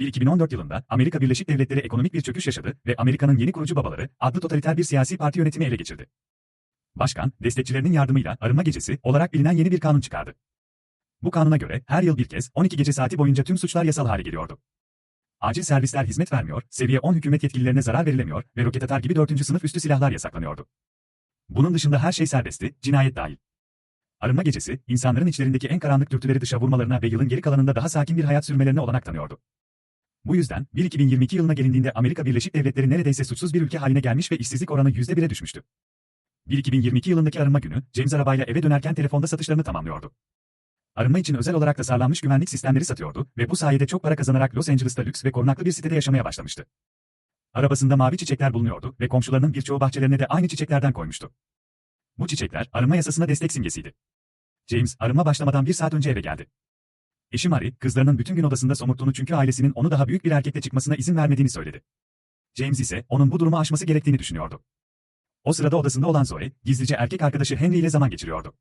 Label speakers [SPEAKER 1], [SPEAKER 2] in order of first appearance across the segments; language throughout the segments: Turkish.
[SPEAKER 1] 2014 yılında Amerika Birleşik Devletleri ekonomik bir çöküş yaşadı ve Amerika'nın yeni kurucu babaları adlı totaliter bir siyasi parti yönetimi ele geçirdi. Başkan, destekçilerinin yardımıyla arınma gecesi olarak bilinen yeni bir kanun çıkardı. Bu kanuna göre her yıl bir kez 12 gece saati boyunca tüm suçlar yasal hale geliyordu. Acil servisler hizmet vermiyor, seviye 10 hükümet yetkililerine zarar verilemiyor ve roket atar gibi 4. sınıf üstü silahlar yasaklanıyordu. Bunun dışında her şey serbestti, cinayet dahil. Arınma gecesi, insanların içlerindeki en karanlık dürtüleri dışa vurmalarına ve yılın geri kalanında daha sakin bir hayat sürmelerine olanak tanıyordu. Bu yüzden, 1-2022 yılına gelindiğinde Amerika Birleşik Devletleri neredeyse suçsuz bir ülke haline gelmiş ve işsizlik oranı %1'e düşmüştü. 1-2022 yılındaki arınma günü, James arabayla eve dönerken telefonda satışlarını tamamlıyordu. Arınma için özel olarak tasarlanmış güvenlik sistemleri satıyordu ve bu sayede çok para kazanarak Los Angeles'ta lüks ve korunaklı bir sitede yaşamaya başlamıştı. Arabasında mavi çiçekler bulunuyordu ve komşularının birçoğu bahçelerine de aynı çiçeklerden koymuştu. Bu çiçekler arınma yasasına destek simgesiydi. James, arınma başlamadan bir saat önce eve geldi. Eşi Mary, kızlarının bütün gün odasında somurttuğunu çünkü ailesinin onu daha büyük bir erkekle çıkmasına izin vermediğini söyledi. James ise onun bu durumu aşması gerektiğini düşünüyordu. O sırada odasında olan Zoe, gizlice erkek arkadaşı Henry ile zaman geçiriyordu.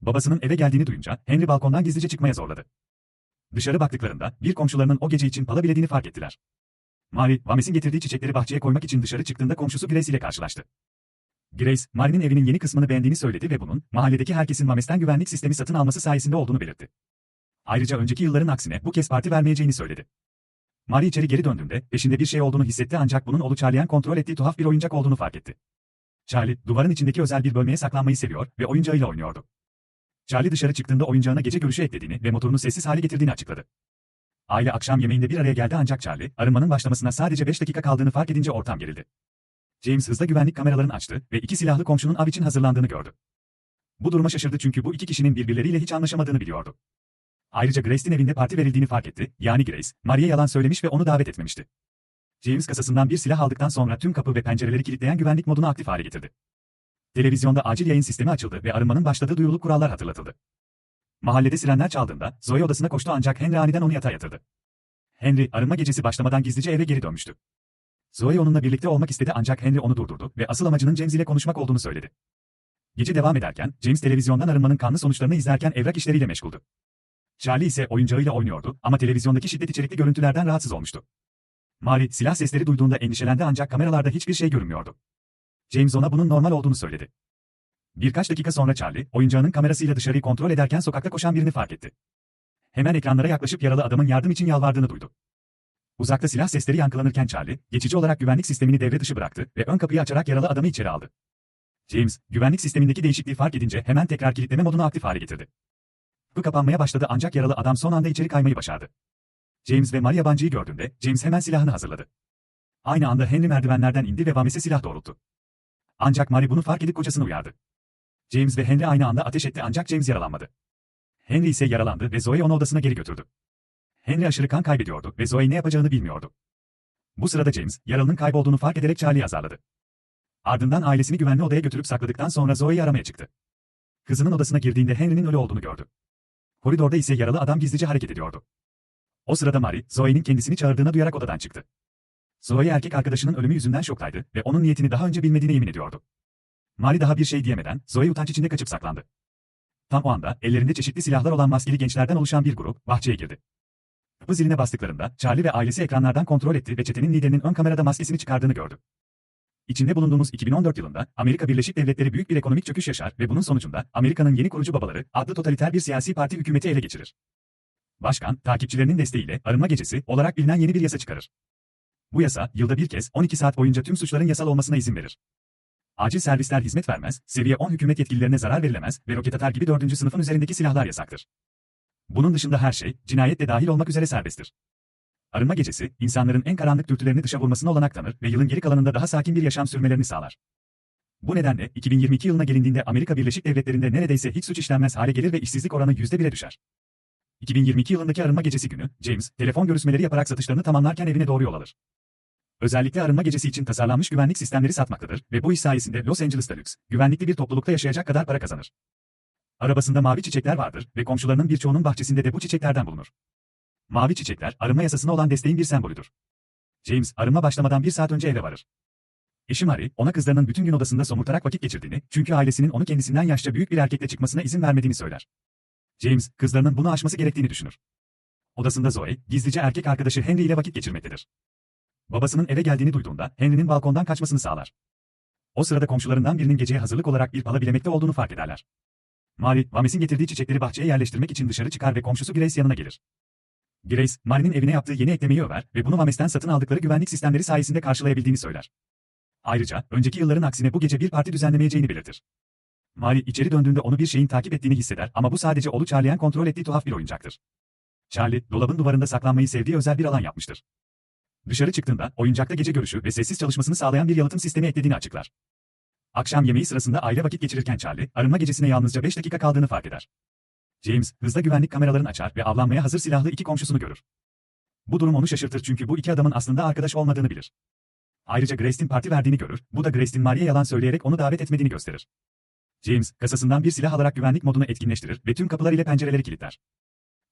[SPEAKER 1] Babasının eve geldiğini duyunca Henry balkondan gizlice çıkmaya zorladı. Dışarı baktıklarında bir komşularının o gece için pala bilediğini fark ettiler. Mary, Vames'in getirdiği çiçekleri bahçeye koymak için dışarı çıktığında komşusu Grace ile karşılaştı. Grace, Mary'nin evinin yeni kısmını beğendiğini söyledi ve bunun, mahalledeki herkesin Vames'ten güvenlik sistemi satın alması sayesinde olduğunu belirtti. Ayrıca önceki yılların aksine bu kez parti vermeyeceğini söyledi. Mary içeri geri döndüğünde peşinde bir şey olduğunu hissetti ancak bunun oğlu Charlie'nin kontrol ettiği tuhaf bir oyuncak olduğunu fark etti. Charlie, duvarın içindeki özel bir bölmeye saklanmayı seviyor ve oyuncağıyla oynuyordu. Charlie dışarı çıktığında oyuncağına gece görüşü eklediğini ve motorunu sessiz hale getirdiğini açıkladı. Aile akşam yemeğinde bir araya geldi ancak Charlie, arınmanın başlamasına sadece 5 dakika kaldığını fark edince ortam gerildi. James hızla güvenlik kameralarını açtı ve iki silahlı komşunun av için hazırlandığını gördü. Bu duruma şaşırdı çünkü bu iki kişinin birbirleriyle hiç anlaşamadığını biliyordu. Ayrıca Grace'in evinde parti verildiğini fark etti, yani Grace, Mary'e yalan söylemiş ve onu davet etmemişti. James kasasından bir silah aldıktan sonra tüm kapı ve pencereleri kilitleyen güvenlik modunu aktif hale getirdi. Televizyonda acil yayın sistemi açıldı ve arınmanın başladığı duyuruluk kurallar hatırlatıldı. Mahallede sirenler çaldığında Zoe odasına koştu ancak Henry aniden onu yatağa yatırdı. Henry, arınma gecesi başlamadan gizlice eve geri dönmüştü. Zoe onunla birlikte olmak istedi ancak Henry onu durdurdu ve asıl amacının James ile konuşmak olduğunu söyledi. Gece devam ederken, James televizyondan arınmanın kanlı sonuçlarını izlerken evrak işleriyle meşguldü. Charlie ise oyuncağıyla oynuyordu ama televizyondaki şiddet içerikli görüntülerden rahatsız olmuştu. Mary, silah sesleri duyduğunda endişelendi ancak kameralarda hiçbir şey görünmüyordu. James ona bunun normal olduğunu söyledi. Birkaç dakika sonra Charlie, oyuncağının kamerasıyla dışarıyı kontrol ederken sokakta koşan birini fark etti. Hemen ekranlara yaklaşıp yaralı adamın yardım için yalvardığını duydu. Uzakta silah sesleri yankılanırken Charlie, geçici olarak güvenlik sistemini devre dışı bıraktı ve ön kapıyı açarak yaralı adamı içeri aldı. James, güvenlik sistemindeki değişikliği fark edince hemen tekrar kilitleme modunu aktif hale getirdi. Bu kapanmaya başladı ancak yaralı adam son anda içeri kaymayı başardı. James ve Maria yabancıyı gördüğünde James hemen silahını hazırladı. Aynı anda Henry merdivenlerden indi ve Vames'e silah doğrulttu. Ancak Mary bunu fark edip kocasını uyardı. James ve Henry aynı anda ateş etti ancak James yaralanmadı. Henry ise yaralandı ve Zoe onu odasına geri götürdü. Henry aşırı kan kaybediyordu ve Zoe ne yapacağını bilmiyordu. Bu sırada James, yaralının kaybolduğunu fark ederek Charlie'yi azarladı. Ardından ailesini güvenli odaya götürüp sakladıktan sonra Zoe'yi aramaya çıktı. Kızının odasına girdiğinde Henry'nin ölü olduğunu gördü. Koridorda ise yaralı adam gizlice hareket ediyordu. O sırada Mary, Zoe'nin kendisini çağırdığını duyarak odadan çıktı. Zoe erkek arkadaşının ölümü yüzünden şoktaydı ve onun niyetini daha önce bilmediğine yemin ediyordu. Mary daha bir şey diyemeden, Zoe utanç içinde kaçıp saklandı. Tam o anda, ellerinde çeşitli silahlar olan maskeli gençlerden oluşan bir grup, bahçeye girdi. Kapı ziline bastıklarında, Charlie ve ailesi ekranlardan kontrol etti ve çetenin liderinin ön kamerada maskesini çıkardığını gördü. İçinde bulunduğumuz 2014 yılında, Amerika Birleşik Devletleri büyük bir ekonomik çöküş yaşar ve bunun sonucunda, Amerika'nın yeni kurucu babaları, adlı totaliter bir siyasi parti hükümeti ele geçirir. Başkan, takipçilerinin desteğiyle, arınma gecesi, olarak bilinen yeni bir yasa çıkarır. Bu yasa, yılda bir kez 12 saat boyunca tüm suçların yasal olmasına izin verir. Acil servisler hizmet vermez, seviye 10 hükümet yetkililerine zarar verilemez ve roket atar gibi 4. sınıfın üzerindeki silahlar yasaktır. Bunun dışında her şey, cinayet de dahil olmak üzere serbesttir. Arınma gecesi, insanların en karanlık dürtülerini dışa vurmasına olanak tanır ve yılın geri kalanında daha sakin bir yaşam sürmelerini sağlar. Bu nedenle 2022 yılına gelindiğinde Amerika Birleşik Devletleri'nde neredeyse hiç suç işlenmez hale gelir ve işsizlik oranı %1'e düşer. 2022 yılındaki arınma gecesi günü, James, telefon görüşmeleri yaparak satışlarını tamamlarken evine doğru yol alır. Özellikle arınma gecesi için tasarlanmış güvenlik sistemleri satmaktadır ve bu iş sayesinde Los Angeles'ta lüks, güvenlikli bir toplulukta yaşayacak kadar para kazanır. Arabasında mavi çiçekler vardır ve komşularının birçoğunun bahçesinde de bu çiçeklerden bulunur. Mavi çiçekler, arınma yasasına olan desteğin bir sembolüdür. James, arınma başlamadan bir saat önce eve varır. Eşi Mary, ona kızlarının bütün gün odasında somurtarak vakit geçirdiğini, çünkü ailesinin onu kendisinden yaşça büyük bir erkekle çıkmasına izin vermediğini söyler. James, kızlarının bunu aşması gerektiğini düşünür. Odasında Zoe, gizlice erkek arkadaşı Henry ile vakit geçirmektedir. Babasının eve geldiğini duyduğunda Henry'nin balkondan kaçmasını sağlar. O sırada komşularından birinin geceye hazırlık olarak bir pala bilemekte olduğunu fark ederler. Mary, Vames'in getirdiği çiçekleri bahçeye yerleştirmek için dışarı çıkar ve komşusu Grace yanına gelir. Grace, Mary'nin evine yaptığı yeni eklemeyi över ve bunu Vames'ten satın aldıkları güvenlik sistemleri sayesinde karşılayabildiğini söyler. Ayrıca, önceki yılların aksine bu gece bir parti düzenlemeyeceğini belirtir. Mary içeri döndüğünde onu bir şeyin takip ettiğini hisseder ama bu sadece Olu Charlie'nin kontrol ettiği tuhaf bir oyuncaktır. Charlie, dolabın duvarında saklanmayı sevdiği özel bir alan yapmıştır. Dışarı çıktığında, oyuncakta gece görüşü ve sessiz çalışmasını sağlayan bir yalıtım sistemi eklediğini açıklar. Akşam yemeği sırasında aile vakit geçirirken Charlie, arınma gecesine yalnızca 5 dakika kaldığını fark eder. James, hızla güvenlik kameralarını açar ve avlanmaya hazır silahlı iki komşusunu görür. Bu durum onu şaşırtır çünkü bu iki adamın aslında arkadaş olmadığını bilir. Ayrıca Grace'in parti verdiğini görür, bu da Grace'in Mary'e yalan söyleyerek onu davet etmediğini gösterir. James, kasasından bir silah alarak güvenlik modunu etkinleştirir ve tüm kapılar ile pencereleri kilitler.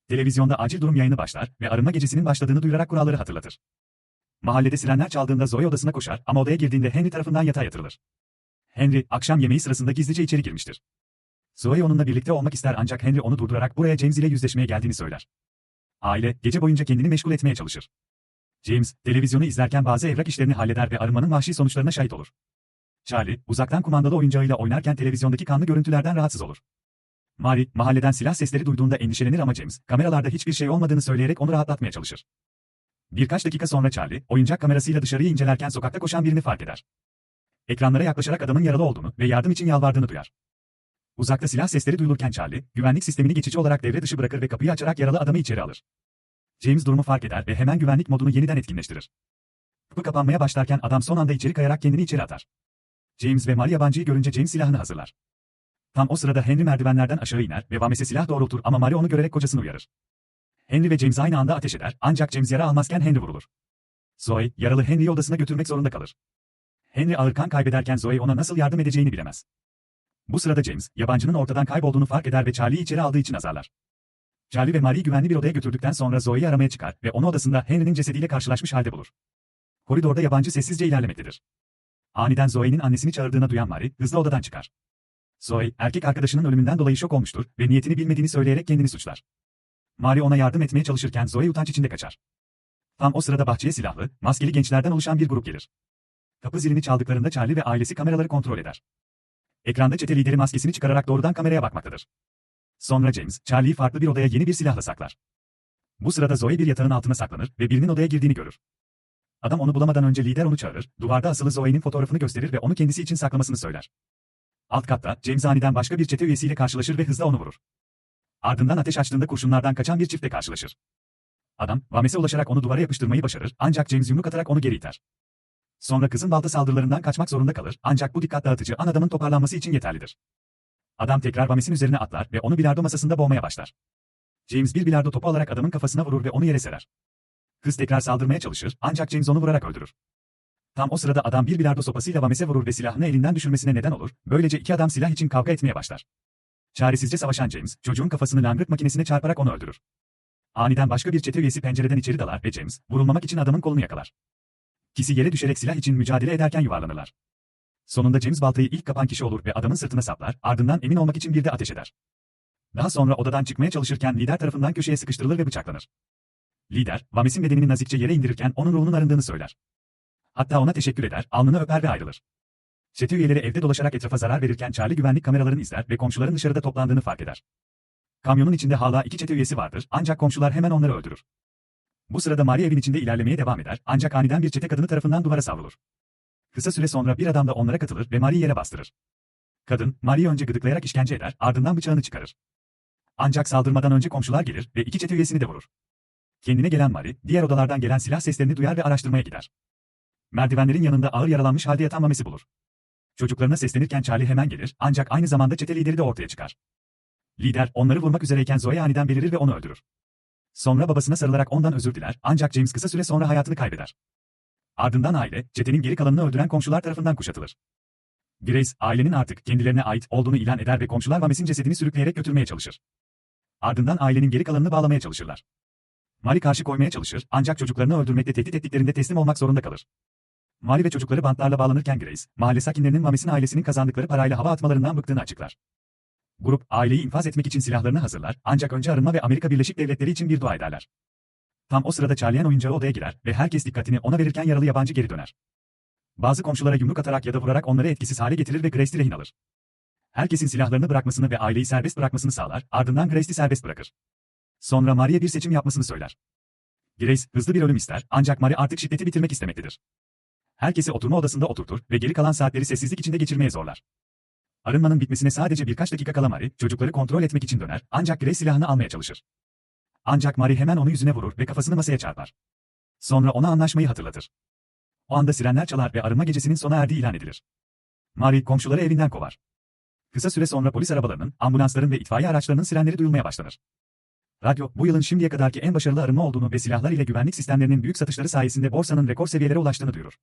[SPEAKER 1] Televizyonda acil durum yayını başlar ve arınma gecesinin başladığını duyurarak kuralları hatırlatır. Mahallede sirenler çaldığında Zoe odasına koşar ama odaya girdiğinde Henry tarafından yatağa yatırılır. Henry, akşam yemeği sırasında gizlice içeri girmiştir. Zoe onunla birlikte olmak ister ancak Henry onu durdurarak buraya James ile yüzleşmeye geldiğini söyler. Aile, gece boyunca kendini meşgul etmeye çalışır. James, televizyonu izlerken bazı evrak işlerini halleder ve arınmanın vahşi sonuçlarına şahit olur. Charlie, uzaktan kumandalı oyuncağıyla oynarken televizyondaki kanlı görüntülerden rahatsız olur. Mary, mahalleden silah sesleri duyduğunda endişelenir ama James, kameralarda hiçbir şey olmadığını söyleyerek onu rahatlatmaya çalışır. Birkaç dakika sonra Charlie, oyuncak kamerasıyla dışarıyı incelerken sokakta koşan birini fark eder. Ekranlara yaklaşarak adamın yaralı olduğunu ve yardım için yalvardığını duyar. Uzakta silah sesleri duyulurken Charlie, güvenlik sistemini geçici olarak devre dışı bırakır ve kapıyı açarak yaralı adamı içeri alır. James durumu fark eder ve hemen güvenlik modunu yeniden etkinleştirir. Kapı kapanmaya başlarken adam son anda içeri kayarak kendini içeri atar. James ve Mary yabancıyı görünce James silahını hazırlar. Tam o sırada Henry merdivenlerden aşağı iner ve Vames'e silah doğrultur ama Mary onu görerek kocasını uyarır. Henry ve James aynı anda ateş eder ancak James yara almazken Henry vurulur. Zoe, yaralı Henry'yi odasına götürmek zorunda kalır. Henry ağır kan kaybederken Zoe ona nasıl yardım edeceğini bilemez. Bu sırada James, yabancının ortadan kaybolduğunu fark eder ve Charlie'yi içeri aldığı için azarlar. Charlie ve Mary'i güvenli bir odaya götürdükten sonra Zoe'yi aramaya çıkar ve onu odasında Henry'nin cesediyle karşılaşmış halde bulur. Koridorda yabancı sessizce ilerlemektedir. Aniden Zoe'nin annesini çağırdığına duyan Mary, hızla odadan çıkar. Zoe, erkek arkadaşının ölümünden dolayı şok olmuştur ve niyetini bilmediğini söyleyerek kendini suçlar. Mary ona yardım etmeye çalışırken Zoe utanç içinde kaçar. Tam o sırada bahçeye silahlı, maskeli gençlerden oluşan bir grup gelir. Kapı zilini çaldıklarında Charlie ve ailesi kameraları kontrol eder. Ekranda çete lideri maskesini çıkararak doğrudan kameraya bakmaktadır. Sonra James, Charlie'yi farklı bir odaya yeni bir silahla saklar. Bu sırada Zoe bir yatağın altına saklanır ve birinin odaya girdiğini görür. Adam onu bulamadan önce lider onu çağırır, duvarda asılı Zoe'nin fotoğrafını gösterir ve onu kendisi için saklamasını söyler. Alt katta, James aniden başka bir çete üyesiyle karşılaşır ve hızla onu vurur. Ardından ateş açtığında kurşunlardan kaçan bir çiftle karşılaşır. Adam, Vames'e ulaşarak onu duvara yapıştırmayı başarır ancak James yumruk atarak onu geri iter. Sonra kızın balta saldırılarından kaçmak zorunda kalır ancak bu dikkat dağıtıcı an adamın toparlanması için yeterlidir. Adam tekrar Vames'in üzerine atlar ve onu bilardo masasında boğmaya başlar. James bir bilardo topu alarak adamın kafasına vurur ve onu yere serer. Kız tekrar saldırmaya çalışır ancak James onu vurarak öldürür. Tam o sırada adam bir bilardo sopasıyla Vames'e vurur ve silahını elinden düşürmesine neden olur, böylece iki adam silah için kavga etmeye başlar. Çaresizce savaşan James, çocuğun kafasını langırt makinesine çarparak onu öldürür. Aniden başka bir çete üyesi pencereden içeri dalar ve James, vurulmamak için adamın kolunu yakalar. İkisi yere düşerek silah için mücadele ederken yuvarlanırlar. Sonunda James baltayı ilk kapan kişi olur ve adamın sırtına saplar, ardından emin olmak için bir de ateş eder. Daha sonra odadan çıkmaya çalışırken lider tarafından köşeye sıkıştırılır ve bıçaklanır. Lider, Vames'in bedenini nazikçe yere indirirken onun ruhunun arındığını söyler. Hatta ona teşekkür eder, alnını öper ve ayrılır. Çete üyeleri evde dolaşarak etrafa zarar verirken Charlie güvenlik kameralarını izler ve komşuların dışarıda toplandığını fark eder. Kamyonun içinde hala iki çete üyesi vardır ancak komşular hemen onları öldürür. Bu sırada Maria evin içinde ilerlemeye devam eder ancak aniden bir çete kadını tarafından duvara savrulur. Kısa süre sonra bir adam da onlara katılır ve Maria'yı yere bastırır. Kadın, Maria'yı önce gıdıklayarak işkence eder, ardından bıçağını çıkarır. Ancak saldırmadan önce komşular gelir ve iki çete üyesini de vurur. Kendine gelen Mari, diğer odalardan gelen silah seslerini duyar ve araştırmaya gider. Merdivenlerin yanında ağır yaralanmış halde yatan Mames'i bulur. Çocuklarına seslenirken Charlie hemen gelir ancak aynı zamanda çete lideri de ortaya çıkar. Lider, onları vurmak üzereyken Zoe aniden belirir ve onu öldürür. Sonra babasına sarılarak ondan özür diler ancak James kısa süre sonra hayatını kaybeder. Ardından aile, çetenin geri kalanını öldüren komşular tarafından kuşatılır. Grace, ailenin artık kendilerine ait olduğunu ilan eder ve komşular Vames'in cesedini sürükleyerek götürmeye çalışır. Ardından ailenin geri kalanını bağlamaya çalışırlar. Mari karşı koymaya çalışır ancak çocuklarını öldürmekte tehdit ettiklerinde teslim olmak zorunda kalır. Mari ve çocukları bantlarla bağlanırken Grace, mahalle sakinlerinin Vames'in ailesinin kazandıkları parayla hava atmalarından bıktığını açıklar. Grup, aileyi infaz etmek için silahlarını hazırlar, ancak önce arınma ve Amerika Birleşik Devletleri için bir dua ederler. Tam o sırada Charlie'nin oyuncağı odaya girer ve herkes dikkatini ona verirken yaralı yabancı geri döner. Bazı komşulara yumruk atarak ya da vurarak onları etkisiz hale getirir ve Grace'i rehin alır. Herkesin silahlarını bırakmasını ve aileyi serbest bırakmasını sağlar, ardından Grace'i serbest bırakır. Sonra Mary'e bir seçim yapmasını söyler. Grace, hızlı bir ölüm ister, ancak Mary artık şiddeti bitirmek istemektedir. Herkesi oturma odasında oturtur ve geri kalan saatleri sessizlik içinde geçirmeye zorlar. Arınmanın bitmesine sadece birkaç dakika kala Mary, çocukları kontrol etmek için döner, ancak Grace silahını almaya çalışır. Ancak Mary hemen onu yüzüne vurur ve kafasını masaya çarpar. Sonra ona anlaşmayı hatırlatır. O anda sirenler çalar ve arınma gecesinin sona erdiği ilan edilir. Mary komşuları evinden kovar. Kısa süre sonra polis arabalarının, ambulansların ve itfaiye araçlarının sirenleri duyulmaya başlanır. Radyo, bu yılın şimdiye kadarki en başarılı arınma olduğunu ve silahlar ile güvenlik sistemlerinin büyük satışları sayesinde borsanın rekor seviyelere ulaştığını duyurur.